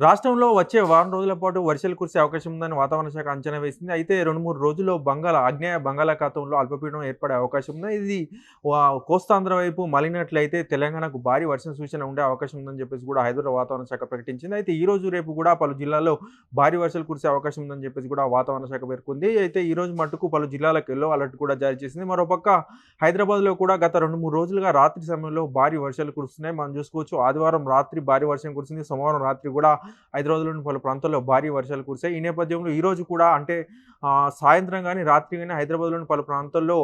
రాష్ట్రంలో వచ్చే వారం రోజుల పాటు వర్షాలు కురిసే అవకాశం ఉందని వాతావరణ శాఖ అంచనా వేసింది. అయితే రెండు మూడు రోజుల్లో బంగాళ ఆగ్నేయ బంగాళాఖాతంలో అల్పపీడనం ఏర్పడే అవకాశం ఉంది ఇది వా- కోస్తాంధ్ర వైపు మలినట్లయితే తెలంగాణకు భారీ వర్షం సూచన ఉండే అవకాశం ఉందని చెప్పేసి కూడా హైదరాబాద్ వాతావరణ శాఖ ప్రకటించింది. అయితే ఈ రోజు రేపు కూడా పలు జిల్లాల్లో భారీ వర్షాలు కురిసే అవకాశం ఉందని చెప్పేసి కూడా వాతావరణ శాఖ పేర్కొంది. అయితే ఈ రోజు మటుకు పలు జిల్లాలకు ఎల్లో అలర్ట్ కూడా జారీ చేసింది. మరోపక్క హైదరాబాద్లో కూడా గత రెండు మూడు రోజులుగా రాత్రి సమయంలో భారీ వర్షాలు కురుస్తున్నాయి. మనం చూసుకోవచ్చు ఆదివారం రాత్రి భారీ వర్షం కురిసింది. సోమవారం రాత్రి కూడా హైదరాబాద్లోని పలు ప్రాంతాల్లో భారీ వర్షాలు కురిశాయి. ఈ నేపథ్యంలో ఈరోజు కూడా అంటే సాయంత్రం కానీ రాత్రి కానీ హైదరాబాద్లోని పలు ప్రాంతాల్లో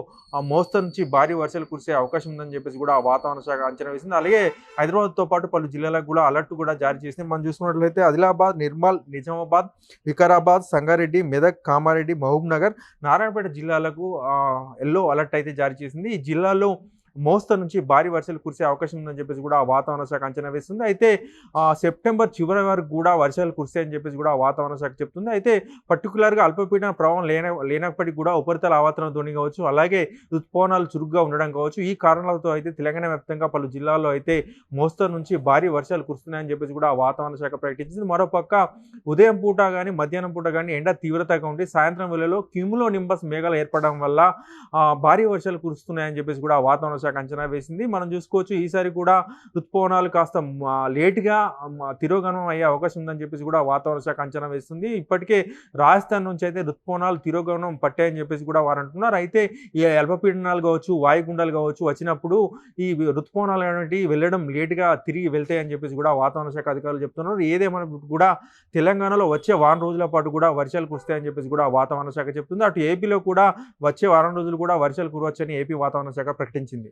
మోస్తరు నుంచి భారీ వర్షాలు కురిసే అవకాశం ఉందని చెప్పేసి కూడా వాతావరణ శాఖ అంచనా వేసింది. అలాగే హైదరాబాద్తో పాటు పలు జిల్లాలకు కూడా అలర్ట్ కూడా జారీ చేసింది. మనం చూసుకున్నట్లయితే ఆదిలాబాద్ నిర్మల్ నిజామాబాద్ వికారాబాద్ సంగారెడ్డి మెదక్ కామారెడ్డి మహబూబ్ నగర్ నారాయణపేట జిల్లాలకు ఎల్లో అలర్ట్ అయితే జారీ చేసింది. ఈ జిల్లాలో మోస్తరు నుంచి భారీ వర్షాలు కురిసే అవకాశం ఉందని చెప్పేసి కూడా వాతావరణ శాఖ అంచనా వేస్తుంది. అయితే సెప్టెంబర్ చివరి వరకు కూడా వర్షాలు కురిస్తాయని చెప్పేసి కూడా వాతావరణ శాఖ చెప్తుంది. అయితే పర్టికులర్గా అల్పపీడన ప్రభావం లేన లేనప్పటికీ కూడా ఉపరితల ఆవర్తన ధ్వని కావచ్చు అలాగే ఋతుపవనాలు చురుగ్గా ఉండడం కావచ్చు ఈ కారణాలతో అయితే తెలంగాణ వ్యాప్తంగా పలు జిల్లాల్లో అయితే మోస్తరు నుంచి భారీ వర్షాలు కురుస్తున్నాయని చెప్పేసి కూడా వాతావరణ శాఖ ప్రకటించింది. మరోపక్క ఉదయం పూట కానీ మధ్యాహ్నం పూట కానీ ఎండ తీవ్రతగా ఉండి సాయంత్రం వేళలో క్యూములో నింబస్ మేఘాలు ఏర్పడడం వల్ల భారీ వర్షాలు కురుస్తున్నాయని చెప్పేసి కూడా వాతావరణ శాఖ అంచనా వేసింది. మనం చూసుకోవచ్చు ఈసారి కూడా ఋతుపవనాలు కాస్త లేటుగా తిరోగమనం అయ్యే అవకాశం ఉందని చెప్పేసి కూడా వాతావరణ శాఖ అంచనా వేస్తుంది. ఇప్పటికే రాజస్థాన్ నుంచి అయితే ఋతుపవనాలు తిరోగమనం పట్టాయని చెప్పేసి కూడా వారు అంటున్నారు. అయితే ఈ అల్పపీడనాలు కావచ్చు వాయుగుండాలు కావచ్చు వచ్చినప్పుడు ఈ ఋతుపవనాలు అనేవి వెళ్ళడం లేటుగా తిరిగి వెళ్తాయని చెప్పేసి కూడా వాతావరణ శాఖ అధికారులు చెప్తున్నారు. ఏదేమైనప్పుడు కూడా తెలంగాణలో వచ్చే వారం రోజుల పాటు కూడా వర్షాలు కురుస్తాయని చెప్పేసి కూడా వాతావరణ శాఖ చెప్తుంది. అటు ఏపీలో కూడా వచ్చే వారం రోజులు కూడా వర్షాలు కురవచ్చని ఏపీ వాతావరణ శాఖ ప్రకటించింది.